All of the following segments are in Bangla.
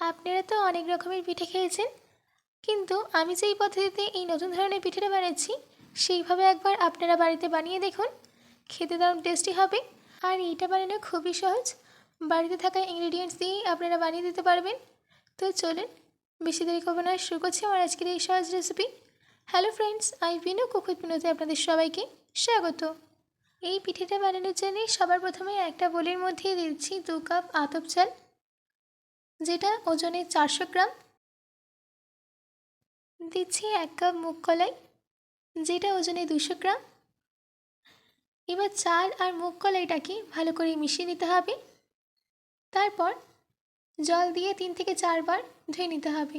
আপনারা তো অনেক রকমের পিঠে খেয়েছেন। কিন্তু আমি যেই পদ্ধতিতে এই নতুন ধরনের পিঠেটা বানাচ্ছি, সেইভাবে একবার আপনারা বাড়িতে বানিয়ে দেখুন। খেতে দারুণ টেস্টি হবে। আর এইটা বানানো খুবই সহজ। বাড়িতে থাকা ইনগ্রিডিয়েন্টস দিয়েই আপনারা বানিয়ে দিতে পারবেন। তো চলুন, বেশি দেরি করব না, শুরু করছি আমার আজকের এই সহজ রেসিপি হ্যালো ফ্রেন্ডস আমি বিনু কুকুর পিনুতে আপনাদের সবাইকে স্বাগত। এই পিঠেটা বানানোর জন্য সবার প্রথমে একটা বোলের মধ্যে দিচ্ছি দু কাপ আতপ চাল। যেটা ওজনে চারশো গ্রাম। দিচ্ছি এক কাপ মুগ কলাই, যেটা ওজনে দুশো গ্রাম। এবার চাল আর মুগ কলাইটাকে ভালো করে মিশিয়ে নিতে হবে। তারপর জল দিয়ে তিন থেকে চারবার ধুয়ে নিতে হবে।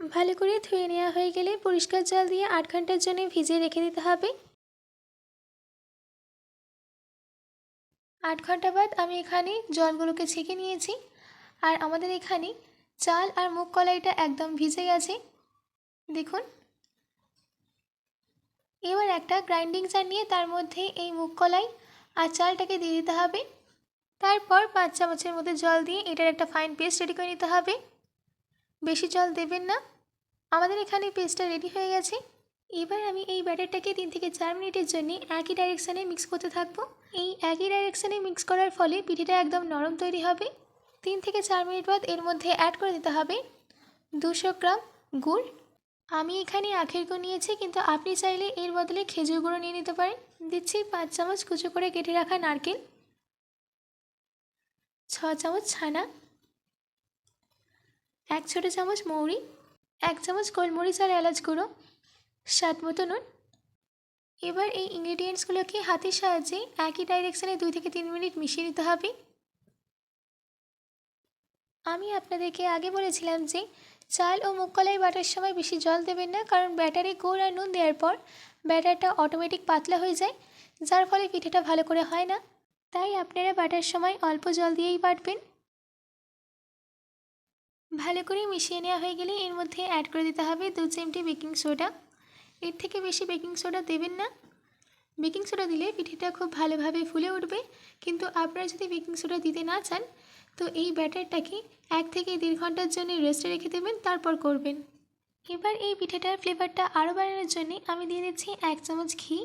ভালো করে ধুয়ে নেওয়া হয়ে গেলে পরিষ্কার জল দিয়ে আট ঘণ্টার জন্য ভিজিয়ে রেখে দিতে হবে। আট ঘণ্টা বাদ আমি এখানে জলগুলোকে ছেঁকে নিয়েছি। আর আমাদের এখানে চাল আর মুগ কলাইটা একদম ভিজে গেছে। দেখুন। এবার একটা গ্রাইন্ডিং জার নিয়ে তার মধ্যে এই মুগ কলাই আর চালটাকে দিয়ে দিতে হবে। তারপর পাঁচ চামচের মধ্যে জল দিয়ে এটার একটা ফাইন পেস্ট রেডি করে নিতে হবে। বেশি জল দেবেন না। আমাদের এখানে পেস্টটা রেডি হয়ে গেছে। এবার আমি এই ব্যাটারটাকে তিন থেকে চার মিনিটের জন্য একই ডাইরেকশানে মিক্স করতে থাকব। এই একই ডাইরেকশানে মিক্স করার ফলে পিঠেটা একদম নরম তৈরি হবে। তিন থেকে চার মিনিট বাদ এর মধ্যে অ্যাড করে দিতে হবে দুশো গ্রাম গুড়। আমি এখানে আখের গুঁড়ো নিয়েছি, কিন্তু আপনি চাইলে এর বদলে খেজুর গুঁড়ো নিয়ে নিতে পারেন। দিচ্ছি পাঁচ চামচ কুচো করে কেটে রাখা নারকেল। ছ চামচ ছানা। এক ছোটো চামচ মৌরি। এক চামচ গোলমরিচ আর এলাচ গুঁড়ো। স্বাদ মতো নুন। এবার এই ইনগ্রিডিয়েন্টসগুলোকে হাতের সাহায্যে একই ডাইরেকশানে দুই থেকে তিন মিনিট মিশিয়ে নিতে হবে? আমি আপনাদেরকে আগে বলেছিলাম যে চাল ও মুগ কলাই বাটার সময় বেশি জল দেবেন না, কারণ ব্যাটারে গুড় আর নুন দেওয়ার পর ব্যাটারটা অটোমেটিক পাতলা হয়ে যায়, যার ফলে পিঠেটা ভালো করে হয় না। তাই আপনারা বাটার সময় অল্প জল দিয়েই বাটবেন। ভালো করে মিশিয়ে নেওয়া হয়ে গেলে এর মধ্যে অ্যাড করে দিতে হবে দু চিমটি বেকিং সোডা এর থেকে বেশি বেকিং সোডা দেবেন না। বেকিং সোডা দিলে পিঠেটা খুব ভালোভাবে ফুলে উঠবে। কিন্তু আপনারা যদি বেকিং সোডা দিতে না চান, তো এই ব্যাটারটাকে এক থেকে দেড় ঘণ্টার জন্য রেস্টে রেখে দেবেন, তারপর করবেন। এবার এই পিঠেটার ফ্লেভারটা আরও বাড়ানোর জন্য আমি দিয়ে দিচ্ছি এক চামচ ঘি।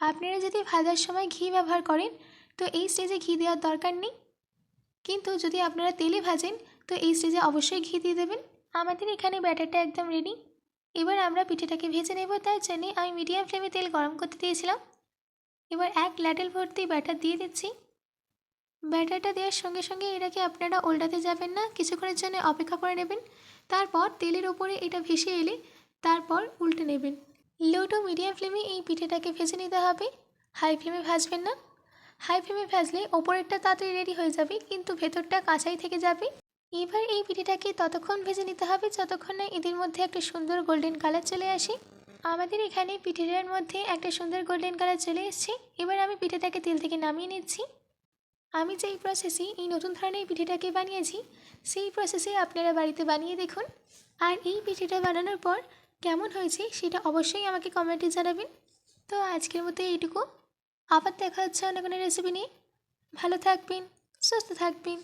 আপনারা যদি ভাজার সময় ঘি ব্যবহার করেন, তো এই স্টেজে ঘি দেওয়ার দরকার নেই। কিন্তু যদি আপনারা তেলে ভাজেন, তো এই স্টেজে অবশ্যই ঘি দিয়ে দেবেন। আমাদের এখানে ব্যাটারটা একদম রেডি এবার আমরা পিঠেটাকে ভেজে নেব, তার জন্যে আমি মিডিয়াম ফ্লেমে তেল গরম করতে দিয়েছিলাম। এবার এক ল্যাটেল ভর্তি ব্যাটার দিয়ে দিচ্ছি। ব্যাটারটা দেওয়ার সঙ্গে সঙ্গে এটাকে আপনারা উল্টাতে যাবেন না, কিছুক্ষণের জন্য অপেক্ষা করে নেবেন। তারপর তেলের ওপরে এটা ভেসে এলে তারপর উল্টে নেবেন। লো টু মিডিয়াম ফ্লেমে এই পিঠেটাকে ভেজে নিতে হবে। হাই ফ্লেমে ভাজবেন না। হাই ফ্লেমে ভাজলে ওপরেরটা তাড়াতাড়ি রেডি হয়ে যাবে, কিন্তু ভেতরটা কাঁচাই থেকে যাবে। এবার এই পিঠেটাকে ততক্ষণ ভেজে নিতে হবে যতক্ষণ না এদের মধ্যে একটা সুন্দর গোল্ডেন কালার চলে আসে। আমাদের এখানে পিঠেটার মধ্যে একটা সুন্দর গোল্ডেন কালার চলে এসেছে। এবার আমি পিঠেটাকে তেল থেকে নামিয়ে নিচ্ছি। আমি যেই প্রসেসে এই নতুন ধরনের পিঠেটাকে বানিয়েছি, সেই প্রসেসে আপনারা বাড়িতে বানিয়ে দেখুন। আর এই পিঠেটা বানানোর পর কেমন হয়েছে সেটা অবশ্যই আমাকে কমেন্টে জানাবেন। তো আজকের মতো এইটুকু। আবার দেখা হচ্ছে অন্য কোনো রেসিপি নিয়ে। ভালো থাকবেন, সুস্থ থাকবেন।